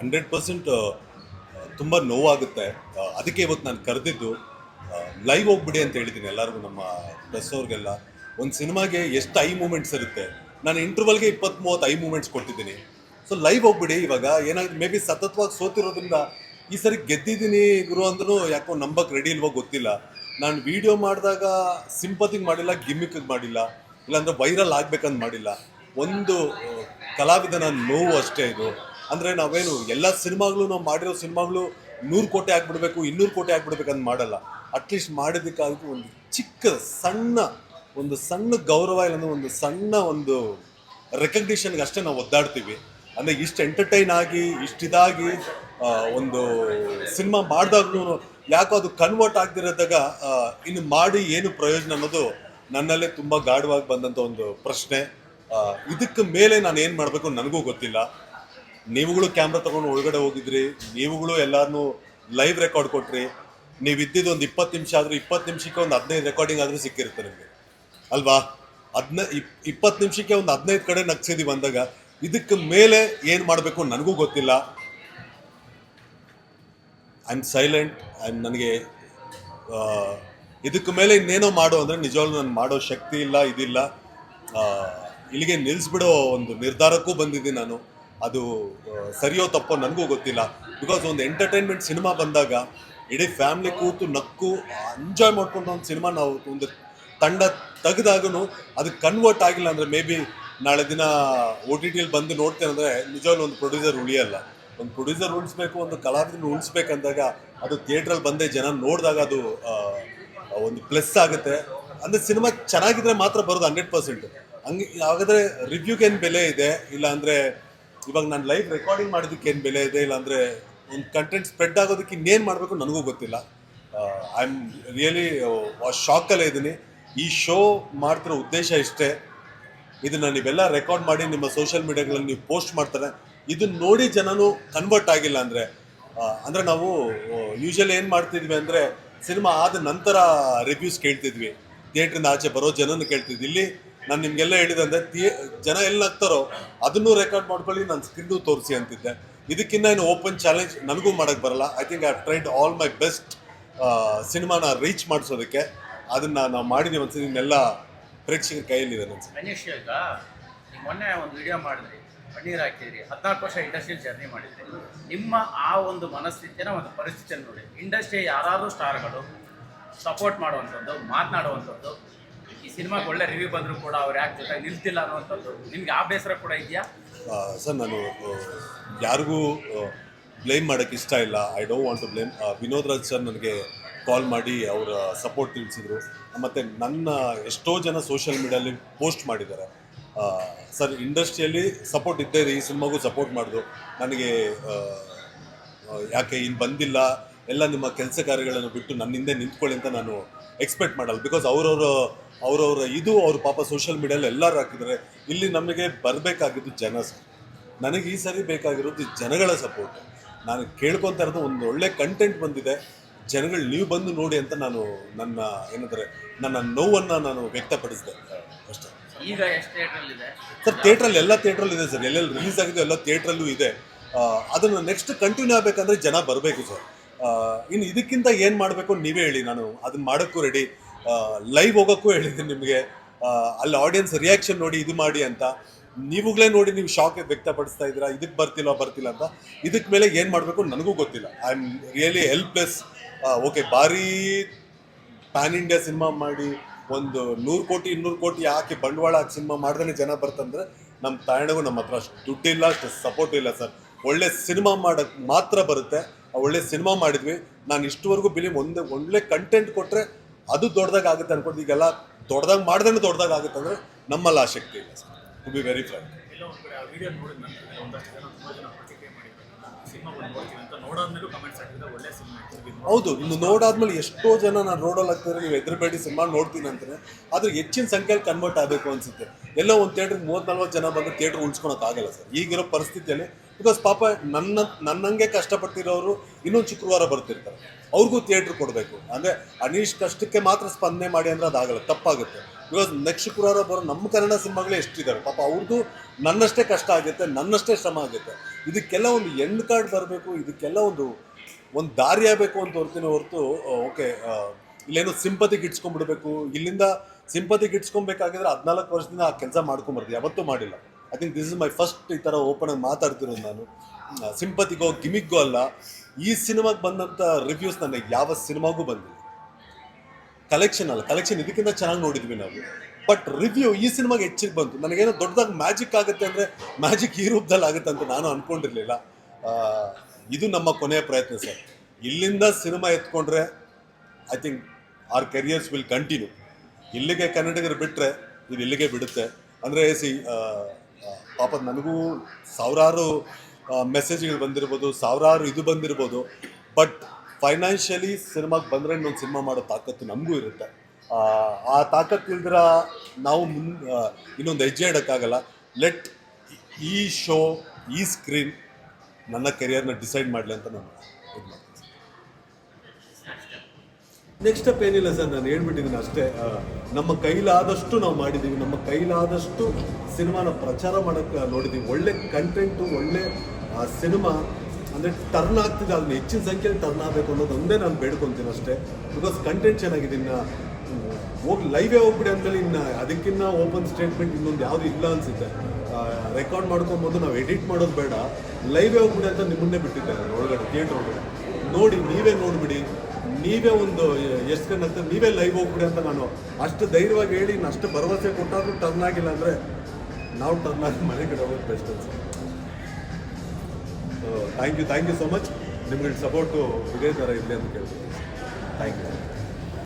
Hundred percent ತುಂಬ ನೋವಾಗುತ್ತೆ. ಅದಕ್ಕೆ ಇವತ್ತು ನಾನು ಕರೆದಿದ್ದು ಲೈವ್ ಹೋಗ್ಬಿಡಿ ಅಂತ ಹೇಳಿದ್ದೀನಿ ಎಲ್ಲರಿಗೂ, ನಮ್ಮ ಪ್ರೆಸ್ ಅವ್ರಿಗೆಲ್ಲ. ಒಂದು ಸಿನಿಮಾಗೆ ಎಷ್ಟು ಐ ಮೂಮೆಂಟ್ಸ್ ಇರುತ್ತೆ. ನಾನು ಇಂಟರ್ವಲ್ಗೆ ಇಪ್ಪತ್ತು ಮೂವತ್ತು ಐ ಮೂಮೆಂಟ್ಸ್ ಕೊಟ್ಟಿದ್ದೀನಿ. ಸೊ ಲೈವ್ ಹೋಗ್ಬಿಡಿ ಇವಾಗ. ಏನಾದ್ರು ಮೇ ಬಿ ಸತತವಾಗಿ ಸೋತಿರೋದ್ರಿಂದ ಈ ಸರಿ ಗೆದ್ದಿದ್ದೀನಿ ಗುರು ಅಂದ್ರೂ ಯಾಕೋ ನಂಬಕ್ಕೆ ರೆಡಿ ಇಲ್ವೋ ಗೊತ್ತಿಲ್ಲ. ನಾನು ವಿಡಿಯೋ ಮಾಡಿದಾಗ ಸಿಂಪತಿಗೆ ಮಾಡಿಲ್ಲ ಗಿಮ್ಮಿಕ್ಕಿಗೆ ಮಾಡಿಲ್ಲ, ಇಲ್ಲಾಂದ್ರೆ ವೈರಲ್ ಆಗ್ಬೇಕಂತ ಮಾಡಿಲ್ಲ. ಒಂದು ಕಲಾವಿದನ ನೋವು ಅಷ್ಟೇ ಇದು. ಅಂದರೆ ನಾವೇನು ಎಲ್ಲ ಸಿನಿಮಾಗಳು ನಾವು ಮಾಡಿರೋ ಸಿನಿಮಾಗಳು ನೂರು ಕೋಟಿ ಆಗಿಬಿಡ್ಬೇಕು, ಇನ್ನೂರು ಕೋಟಿ ಅಂತ ಮಾಡಲ್ಲ. ಅಟ್ಲೀಸ್ಟ್ ಮಾಡಿದ್ದಕ್ಕಾಗಿ ಒಂದು ಚಿಕ್ಕ ಸಣ್ಣ, ಒಂದು ಸಣ್ಣ ಗೌರವ ಇಲ್ಲಾಂದ್ರೆ ಒಂದು ಸಣ್ಣ ಒಂದು ರೆಕಗ್ನಿಷನ್ಗೆ ಅಷ್ಟೇ ನಾವು ಒದ್ದಾಡ್ತೀವಿ. ಅಂದರೆ ಇಷ್ಟು ಎಂಟರ್ಟೈನ್ ಆಗಿ ಇಷ್ಟಿದಾಗಿ ಒಂದು ಸಿನಿಮಾ ಮಾಡಿದಾಗ್ಲೂ ಯಾಕೋ ಅದು ಕನ್ವರ್ಟ್ ಆಗದಿರೋದಾಗ ಇನ್ನು ಮಾಡಿ ಏನು ಪ್ರಯೋಜನ ಅನ್ನೋದು ನನ್ನಲ್ಲೇ ತುಂಬ ಗಾಢವಾಗಿ ಬಂದಂಥ ಒಂದು ಪ್ರಶ್ನೆ. ಇದಕ್ಕೆ ಮೇಲೆ ನಾನು ಏನು ಮಾಡಬೇಕು ನನಗೂ ಗೊತ್ತಿಲ್ಲ. ನೀವುಗಳು ಕ್ಯಾಮ್ರಾ ತಗೊಂಡು ಒಳಗಡೆ ಹೋಗಿದ್ರಿ, ನೀವುಗಳು ಎಲ್ಲಾರನ್ನೂ ಲೈವ್ ರೆಕಾರ್ಡ್ ಕೊಟ್ರಿ ನೀವು ಇದ್ದಿದ್ದು ಒಂದು ಇಪ್ಪತ್ತು ನಿಮಿಷ ಆದರೂ ಇಪ್ಪತ್ತು ನಿಮಿಷಕ್ಕೆ ಒಂದು ಹದಿನೈದು ರೆಕಾರ್ಡಿಂಗ್ ಆದರೂ ಸಿಕ್ಕಿರುತ್ತೆ ನಿಮಗೆ. ಅಲ್ವಾ? ಹದಿನೈ ಇಪ್ಪತ್ತು ನಿಮಿಷಕ್ಕೆ ಒಂದು ಹದಿನೈದು ಕಡೆ ನಗ್ಸಿದ್ದೀವಿ ಬಂದಾಗ, ಇದಕ್ಕೆ ಮೇಲೆ ಏನು ಮಾಡಬೇಕು ನನಗೂ ಗೊತ್ತಿಲ್ಲ. ಐ ಆಮ್ ಸೈಲೆಂಟ್ ಐ ನನಗೆ ಇದಕ್ಕೆ ಮೇಲೆ ಇನ್ನೇನೋ ಮಾಡು ಅಂದರೆ ನಿಜವಾಗ್ಲೂ ನಾನು ಮಾಡೋ ಶಕ್ತಿ ಇಲ್ಲ, ಇದಿಲ್ಲ. ಇಲ್ಲಿಗೆ ನಿಲ್ಲಿಸ್ಬಿಡೋ ಒಂದು ನಿರ್ಧಾರಕ್ಕೂ ಬಂದಿದ್ದೀನಿ ನಾನು. ಅದು ಸರಿಯೋ ತಪ್ಪೋ ನನಗೂ ಗೊತ್ತಿಲ್ಲ. ಬಿಕಾಸ್ ಒಂದು ಎಂಟರ್ಟೈನ್ಮೆಂಟ್ ಸಿನಿಮಾ ಬಂದಾಗ ಇಡೀ ಫ್ಯಾಮ್ಲಿ ಕೂತು ನಕ್ಕು ಎಂಜಾಯ್ ಮಾಡ್ಕೊಂಡು ಒಂದು ಸಿನಿಮಾ ನಾವು ಒಂದು ತಂಡ ತೆಗೆದಾಗೂ ಅದು ಕನ್ವರ್ಟ್ ಆಗಿಲ್ಲ ಅಂದರೆ ಮೇ ಬಿ ನಾಳೆ ದಿನ ಓ ಟಿ ಟಿಯಲ್ಲಿ ಬಂದು ನೋಡ್ತೇನೆ ಅಂದರೆ ನಿಜವಾಗ್ಲೂ ಒಂದು ಪ್ರೊಡ್ಯೂಸರ್ ಉಳಿಯಲ್ಲ. ಒಂದು ಪ್ರೊಡ್ಯೂಸರ್ ಉಳಿಸ್ಬೇಕು, ಒಂದು ಕಲಾವಿದನ ಉಳಿಸ್ಬೇಕಂದಾಗ ಅದು ಥಿಯೇಟ್ರಲ್ಲಿ ಬಂದೇ ಜನ ನೋಡಿದಾಗ ಅದು ಒಂದು ಪ್ಲಸ್ ಆಗುತ್ತೆ. ಅಂದರೆ ಸಿನಿಮಾ ಚೆನ್ನಾಗಿದ್ರೆ ಮಾತ್ರ ಬರೋದು ಹಂಡ್ರೆಡ್ ಪರ್ಸೆಂಟ್ ಹಂಗೆ, ಹಾಗಾದರೆ ರಿವ್ಯೂಗೇನು ಬೆಲೆ ಇದೆ? ಇಲ್ಲ ಅಂದರೆ ಇವಾಗ ನಾನು ಲೈವ್ ರೆಕಾರ್ಡಿಂಗ್ ಮಾಡೋದಕ್ಕೆ ಏನು ಬೆಲೆ ಇದೆ? ಇಲ್ಲ ಅಂದರೆ ಒಂದು ಕಂಟೆಂಟ್ ಸ್ಪ್ರೆಡ್ ಆಗೋದಕ್ಕೆ ಇನ್ನೇನು ಮಾಡಬೇಕು ನನಗೂ ಗೊತ್ತಿಲ್ಲ. ಐ ಆಮ್ ರಿಯಲಿ ಶಾಕಲ್ಲೇ ಇದ್ದೀನಿ. ಈ ಶೋ ಮಾಡ್ತಿರೋ ಉದ್ದೇಶ ಇಷ್ಟೇ. ಇದನ್ನ ನೀವೆಲ್ಲ ರೆಕಾರ್ಡ್ ಮಾಡಿ ನಿಮ್ಮ ಸೋಷಿಯಲ್ ಮೀಡಿಯಾಗಳಲ್ಲಿ ನೀವು ಪೋಸ್ಟ್ ಮಾಡ್ತಾರೆ. ಇದನ್ನ ನೋಡಿ ಜನನು ಕನ್ವರ್ಟ್ ಆಗಿಲ್ಲ ಅಂದರೆ ಅಂದರೆ ನಾವು ಯೂಶಲಿ ಏನು ಮಾಡ್ತಿದ್ವಿ ಅಂದರೆ, ಸಿನಿಮಾ ಆದ ನಂತರ ರಿವ್ಯೂಸ್ ಕೇಳ್ತಿದ್ವಿ. ಥಿಯೇಟ್ರಿಂದ ಆಚೆ ಬರೋ ಜನನ ಕೇಳ್ತಿದ್ವಿ. ಇಲ್ಲಿ ನಾನು ನಿಮ್ಗೆಲ್ಲ ಹೇಳಿದಂತೆ ಜನ ಎಲ್ಲಿ ಹಾಕ್ತಾರೋ ಅದನ್ನು ರೆಕಾರ್ಡ್ ಮಾಡ್ಕೊಳ್ಳಿ, ನಾನು ಸ್ಕ್ರೀನು ತೋರಿಸಿ ಅಂತಿದ್ದೆ. ಇದಕ್ಕಿಂತ ಏನು ಓಪನ್ ಚಾಲೆಂಜ್ ನನಗೂ ಮಾಡಕ್ ಬರಲ್ಲ. I think I tried all my best ಸಿನಿಮಾನ ರೀಚ್ ಮಾಡಿಸೋದಕ್ಕೆ. ಅದನ್ನ ನಾವು ಮಾಡಿದೀವಿ ಅನ್ಸುತ್ತೆ. ಇನ್ನೆಲ್ಲ ಪ್ರೇಕ್ಷಕರ ಕೈಯಲ್ಲಿದೆ ಅನ್ಸುತ್ತೆ. ಈಗ ಮೊನ್ನೆ ಒಂದು ವಿಡಿಯೋ ಮಾಡಿದ್ರಿ. ಕಣ್ಣೀರು ಹಾಕಿದ್ರಿ. ಹದಿನಾಲ್ಕು ವರ್ಷ ಇಂಡಸ್ಟ್ರಿಯಲ್ಲಿ ಜರ್ನಿ ಮಾಡಿದ್ರಿ. ನಿಮ್ಮ ಆ ಒಂದು ಮನಸ್ಥಿತಿನ, ಒಂದು ಪರಿಸ್ಥಿತಿಯನ್ನು ನೋಡಿ. ಇಂಡಸ್ಟ್ರಿ ಯಾರಾದರೂ ಸ್ಟಾರ್ಗಳು ಸಪೋರ್ಟ್ ಮಾಡುವಂಥದ್ದು, ಮಾತನಾಡುವಂಥದ್ದು ಈ ಸಿನಿಮಾಗೆ ಒಳ್ಳೆ ರಿವ್ಯೂ ಬಂದರೂ ಕೂಡ ಅವ್ರು ಯಾಕೆ ಜೊತೆ ನಿಲ್ತಿಲ್ಲ ಅನ್ನುವಂಥದ್ದು. ನಿಮ್ಗೆ ಆ ಬೇಸರ ಕೂಡ ಇದೆಯಾ? ಸರ್, ನಾನು ಯಾರಿಗೂ ಬ್ಲೇಮ್ ಮಾಡೋಕ್ಕೆ ಇಷ್ಟ ಇಲ್ಲ. I don't want to blame Vinod Raj sir ನನಗೆ ಕಾಲ್ ಮಾಡಿ ಅವರ ಸಪೋರ್ಟ್ ತಿಳಿಸಿದರು. ಮತ್ತು ನನ್ನ ಎಷ್ಟೋ ಜನ ಸೋಷಿಯಲ್ ಮೀಡಿಯಲ್ಲಿ ಪೋಸ್ಟ್ ಮಾಡಿದ್ದಾರೆ. ಸರ್, ಇಂಡಸ್ಟ್ರಿಯಲ್ಲಿ ಸಪೋರ್ಟ್ ಇದ್ದೇ ಇದೆ. ಈ ಸಿನಿಮಾಗೂ ಸಪೋರ್ಟ್ ಮಾಡಿದ್ರು ನನಗೆ ಯಾಕೆ ಇನ್ನು ಬಂದಿಲ್ಲ? ಎಲ್ಲ ನಿಮ್ಮ ಕೆಲಸ ಕಾರ್ಯಗಳನ್ನು ಬಿಟ್ಟು ನನ್ನ ಹಿಂದೆ ನಿಂತ್ಕೊಳ್ಳಿ ಅಂತ ನಾನು ಎಕ್ಸ್ಪೆಕ್ಟ್ ಮಾಡಲ್ಲ. ಬಿಕಾಸ್ ಅವ್ರವ್ರ ಅವ್ರವ್ರ ಇದು ಅವ್ರ ಪಾಪ ಸೋಷಿಯಲ್ ಮೀಡಿಯಲ್ಲಿ ಎಲ್ಲರೂ ಹಾಕಿದ್ದಾರೆ. ಇಲ್ಲಿ ನಮಗೆ ಬರಬೇಕಾಗಿದ್ದು ಜನ ಸರ್. ನನಗೆ ಈ ಸರಿ ಬೇಕಾಗಿರೋದು ಜನಗಳ ಸಪೋರ್ಟ್ ನಾನು ಕೇಳ್ಕೊತಾ ಇರೋದು ಒಂದು ಒಳ್ಳೆ ಕಂಟೆಂಟ್ ಬಂದಿದೆ. ಜನಗಳು ನೀವು ಬಂದು ನೋಡಿ ಅಂತ ನಾನು ನನ್ನ ಏನಂತಾರೆ ನನ್ನ ನೋವನ್ನು ನಾನು ವ್ಯಕ್ತಪಡಿಸಿದೆ. ಅಷ್ಟೇ. ಈಗ ಸರ್ ಥಿಯೇಟ್ರಲ್ಲಿ ಎಲ್ಲ ಥಿಯೇಟ್ರಲ್ಲಿ ಇದೆ ಸರ್. ಎಲ್ಲೆಲ್ಲಿ ರಿಲೀಸ್ ಆಗಿದೆ ಎಲ್ಲ ಥಿಯೇಟ್ರಲ್ಲೂ ಇದೆ. ಅದನ್ನು ನೆಕ್ಸ್ಟ್ ಕಂಟಿನ್ಯೂ ಆಗಬೇಕಂದ್ರೆ ಜನ ಬರಬೇಕು ಸರ್. ಇನ್ನು ಇದಕ್ಕಿಂತ ಏನು ಮಾಡಬೇಕು ನೀವೇ ಹೇಳಿ. ನಾನು ಅದನ್ನ ಮಾಡೋಕ್ಕೂ ರೆಡಿ ಲೈವ್ ಹೋಗೋಕ್ಕೂ ಹೇಳಿದ್ದೀನಿ ನಿಮಗೆ. ಅಲ್ಲಿ ಆಡಿಯನ್ಸ್ ರಿಯಾಕ್ಷನ್ ನೋಡಿ ಇದು ಮಾಡಿ ಅಂತ. ನೀವುಗಳೇ ನೋಡಿ ನೀವು ಶಾಕ್ ವ್ಯಕ್ತಪಡಿಸ್ತಾ ಇದ್ದೀರಾ? ಇದಕ್ಕೆ ಬರ್ತಿಲ್ಲ ಬರ್ತಿಲ್ಲ ಅಂತ. ಇದಕ್ಕೆ ಮೇಲೆ ಏನು ಮಾಡಬೇಕು ನನಗೂ ಗೊತ್ತಿಲ್ಲ. I am really helpless okay ಭಾರಿ ಪ್ಯಾನ್ ಇಂಡಿಯಾ ಸಿನಿಮಾ ಮಾಡಿ ಒಂದು ನೂರು ಕೋಟಿ, ಇನ್ನೂರು ಕೋಟಿ ಹಾಕಿ ಬಂಡವಾಳ ಹಾಕಿ ಸಿನಿಮಾ ಮಾಡ್ದೇ ಜನ ಬರ್ತಂದ್ರೆ ನಮ್ಮ ತಾಯಣಗೂ ನಮ್ಮ ಹತ್ರ ಅಷ್ಟು ದುಡ್ಡಿಲ್ಲ ಅಷ್ಟು ಸಪೋರ್ಟ್ ಇಲ್ಲ ಸರ್. ಒಳ್ಳೆ ಸಿನಿಮಾ ಮಾಡೋಕ್ಕೆ ಮಾತ್ರ ಬರುತ್ತೆ. ಒಳ್ಳೆ ಸಿನಿಮಾ ಮಾಡಿದ್ವಿ. ನಾನು ಇಷ್ಟುವರೆಗೂ ಬಿಲಿ ಒಂದೇ ಒಳ್ಳೆ ಕಂಟೆಂಟ್ ಕೊಟ್ಟರೆ ಅದು ದೊಡ್ಡದಾಗ ಆಗುತ್ತೆ ಅನ್ಕೊಂಡು ಈಗೆಲ್ಲ ದೊಡ್ಡದಾಗ ಮಾಡ್ದಂಗೆ ದೊಡ್ಡದಾಗ ಆಗುತ್ತೆ ಅಂದರೆ ನಮ್ಮಲ್ಲಿ ಆ ಶಕ್ತಿ ಇಲ್ಲ sir. To be very cinema ಹೌದು ಇನ್ನು ನೋಡಾದ್ಮೇಲೆ ಎಷ್ಟೋ ಜನ ನಾನು ರೋಡಲ್ಲಿ ಹಾಕ್ತಾರೆ ನೀವು ಹೆದರಬೇಡಿ ಸಿನಿಮಾ ನೋಡ್ತೀನಿ ಅಂತಾರೆ. ಆದ್ರೆ ಹೆಚ್ಚಿನ ಸಂಖ್ಯೆಯಲ್ಲಿ ಕನ್ವರ್ಟ್ ಆಗಬೇಕು ಅನ್ಸುತ್ತೆ. ಎಲ್ಲೋ ಒಂದು ಥಿಯೇಟ್ರಿಗೆ ಮೂವತ್ತು ನಲ್ವತ್ತು ಜನ ಬಂದು ಥಿಯೇಟ್ರ್ ಉಳಿಸ್ಕೊಳಕ್ಕಾಗಲ್ಲ ಸರ್. ಈಗಿರೋ ಪರಿಸ್ಥಿತಿಯಲ್ಲಿ ಬಿಕಾಸ್ ಪಾಪ ನನ್ನ, ನನ್ನಂಗೆ ಕಷ್ಟಪಟ್ಟಿರೋರು ಇನ್ನೊಂದು ಶುಕ್ರವಾರ ಬರ್ತಿರ್ತಾರೆ. ಅವ್ರಿಗೂ ಥಿಯೇಟ್ರ್ ಕೊಡಬೇಕು. ಅಂದರೆ ಅನೀಶ್ ಕಷ್ಟಕ್ಕೆ ಮಾತ್ರ ಸ್ಪಂದನೆ ಮಾಡಿ ಅಂದರೆ ಅದಾಗಲ್ಲ, ತಪ್ಪಾಗುತ್ತೆ. ಬಿಕಾಸ್ ನೆಕ್ಸ್ಟ್ ಶುಕ್ರವಾರ ಬರೋ ನಮ್ಮ ಕನ್ನಡ ಸಿನಿಮಾಗಳೇ ಎಷ್ಟಿದ್ದಾರೆ ಪಾಪ ಅವ್ರದ್ದು ನನ್ನಷ್ಟೇ ಕಷ್ಟ ಆಗುತ್ತೆ, ನನ್ನಷ್ಟೇ ಶ್ರಮ ಆಗುತ್ತೆ. ಇದಕ್ಕೆಲ್ಲ ಒಂದು ಎಂಡ್ ಕಾರ್ಡ್ ಬರಬೇಕು ಇದಕ್ಕೆಲ್ಲ ಒಂದು ಒಂದು ದಾರಿ ಆಗಬೇಕು ಅಂತ ಹೊರ್ತೀನಿ ಹೊರತು ಓಕೆ ಇಲ್ಲೇನೋ ಸಿಂಪತಿಗೆ ಇಟ್ಸ್ಕೊಂಡ್ಬಿಡ್ಬೇಕು ಇಲ್ಲಿಂದ ಸಿಂಪತಿಗೆ ಇಟ್ಸ್ಕೊಬೇಕಾಗಿದ್ರೆ ಹದಿನಾಲ್ಕು ವರ್ಷದಿಂದ ಆ ಕೆಲಸ ಮಾಡ್ಕೊಂಬರ್ತೀವಿ ಯಾವತ್ತೂ ಮಾಡಿಲ್ಲ. I think this is my first ಈ ಥರ ಓಪನ್ ಆಗಿ ಮಾತಾಡ್ತಿರೋದು ನಾನು. ಸಿಂಪತಿಗೋ ಗಿಮಿಕ್ಗೋ ಅಲ್ಲ, ಈ ಸಿನಿಮಾಗೆ ಬಂದಂಥ ರಿವ್ಯೂಸ್ ನನಗೆ ಯಾವ ಸಿನಿಮಾಗೂ ಬಂದಿಲ್ಲ. ಕಲೆಕ್ಷನ್ ಅಲ್ಲ ಕಲೆಕ್ಷನ್ ಇದಕ್ಕಿಂತ ಚೆನ್ನಾಗಿ ನೋಡಿದ್ವಿ ನಾವು. ಬಟ್ ರಿವ್ಯೂ ಈ ಸಿನಿಮಾಗೆ ಹೆಚ್ಚಿಗೆ ಬಂತು. ನನಗೇನೋ ದೊಡ್ಡದಾಗಿ ಮ್ಯಾಜಿಕ್ ಆಗುತ್ತೆ ಅಂದರೆ ಮ್ಯಾಜಿಕ್ ಈ ರೂಪದಲ್ಲಿ ಆಗುತ್ತೆ ಅಂತ ನಾನು ಅಂದ್ಕೊಂಡಿರಲಿಲ್ಲ ಇದು ನಮ್ಮ ಕೊನೆಯ ಪ್ರಯತ್ನ ಸರ್. ಇಲ್ಲಿಂದ cinema ಎತ್ಕೊಂಡ್ರೆ I think our careers will continue ಇಲ್ಲಿಗೆ ಕನ್ನಡಿಗರು ಬಿಟ್ಟರೆ ಇದು ಇಲ್ಲಿಗೆ ಬಿಡುತ್ತೆ. ಅಂದರೆ ಸಿ ಪಾಪ ನನಗೂ ಸಾವಿರಾರು ಮೆಸೇಜ್ಗಳು ಬಂದಿರ್ಬೋದು ಸಾವಿರಾರು ಇದು ಬಂದಿರ್ಬೋದು. ಬಟ್ ಫೈನಾನ್ಷಿಯಲಿ ಸಿನಿಮಾಗೆ ಬಂದರೆ ಇನ್ನೊಂದು ಸಿನಿಮಾ ಮಾಡೋ ತಾಕತ್ತು ನಮಗೂ ಇರುತ್ತೆ. ಆ, ತಾಕತ್ತು ಇಲ್ದಿರ ನಾವು ಮುನ್ ಇನ್ನೊಂದು ಹೆಜ್ಜೆ ಇಡೋಕ್ಕಾಗಲ್ಲ. ಲೆಟ್ ಈ ಶೋ ಈ ಸ್ಕ್ರೀನ್ ನನ್ನ ಕೆರಿಯರ್ನ ಡಿಸೈಡ್ ಮಾಡಲಿ ಅಂತ ನಾನು ಇದು ನೆಕ್ಸ್ಟ್ ಸ್ಟೆಪ್ ಏನಿಲ್ಲ ಸರ್, ನಾನು ಹೇಳ್ಬಿಟ್ಟಿದ್ದೀನಿ ಅಷ್ಟೇ. ನಮ್ಮ ಕೈಲಾದಷ್ಟು ನಾವು ಮಾಡಿದ್ದೀವಿ. ನಮ್ಮ ಕೈಲಾದಷ್ಟು ಸಿನಿಮಾನ ಪ್ರಚಾರ ಮಾಡೋಕ್ಕೆ ನೋಡಿದ್ದೀವಿ. ಒಳ್ಳೆ ಕಂಟೆಂಟು ಒಳ್ಳೆ ಸಿನಿಮಾ, ಅಂದರೆ ಟರ್ನ್ ಆಗ್ತಿದೆ. ಅದನ್ನ ಹೆಚ್ಚಿನ ಸಂಖ್ಯೆಯಲ್ಲಿ ಟರ್ನ್ ಆಗಬೇಕು ಅನ್ನೋದು ಒಂದೇ ನಾನು ಬೇಡ್ಕೊತೀನಿ ಅಷ್ಟೇ. ಬಿಕಾಸ್ ಕಂಟೆಂಟ್ ಚೆನ್ನಾಗಿದೆ. ಇನ್ನು ಹೋಗಿ ಲೈವೇ ಹೋಗ್ಬಿಡಿ ಅಂದಮೇಲೆ ಇನ್ನು ಅದಕ್ಕಿನ್ನ ಓಪನ್ ಸ್ಟೇಟ್ಮೆಂಟ್ ಇನ್ನೊಂದು ಯಾವುದು ಇಲ್ಲ ಅನಿಸುತ್ತೆ. ರೆಕಾರ್ಡ್ ಮಾಡ್ಕೊಬೋದು ನಾವು ಎಡಿಟ್ ಮಾಡೋದು ಬೇಡ. ಲೈವೇ ಹೋಗ್ಬಿಡಿ ಅಂತ ನಿಮ್ಮನ್ನೇ ಬಿಟ್ಟಿದ್ದೆ ಒಳಗಡೆ ಥಿಯೇಟ್ರ್ ಒಳಗಡೆ. ನೋಡಿ, ನೀವೇ ನೋಡ್ಬಿಡಿ. ನೀವೇ ಒಂದು ಎಷ್ಟು ಅಂತ ನೀವೇ ಲೈವ್ ಹೋಗ್ಬಿಡಿ ಅಂತ ನಾನು ಅಷ್ಟು ಧೈರ್ಯವಾಗಿ ಹೇಳಿ ಅಷ್ಟು ಭರವಸೆ ಕೊಟ್ಟಾದ್ರೂ ಟರ್ನ್ ಆಗಿಲ್ಲ ಅಂದರೆ ನಾವು ಟರ್ನ್ ಆಗಿ ಮನೆ ಕಡೆ ಹೋಗೋದು ಬೆಸ್ಟ್ ಅನ್ಸುತ್ತೆ. Thank you thank you so much ನಿಮ್ಗೆ ಸಪೋರ್ಟು ಇದೇ ಥರ ಇರಲಿ ಅಂತ ಕೇಳ್ತೀನಿ. Thank you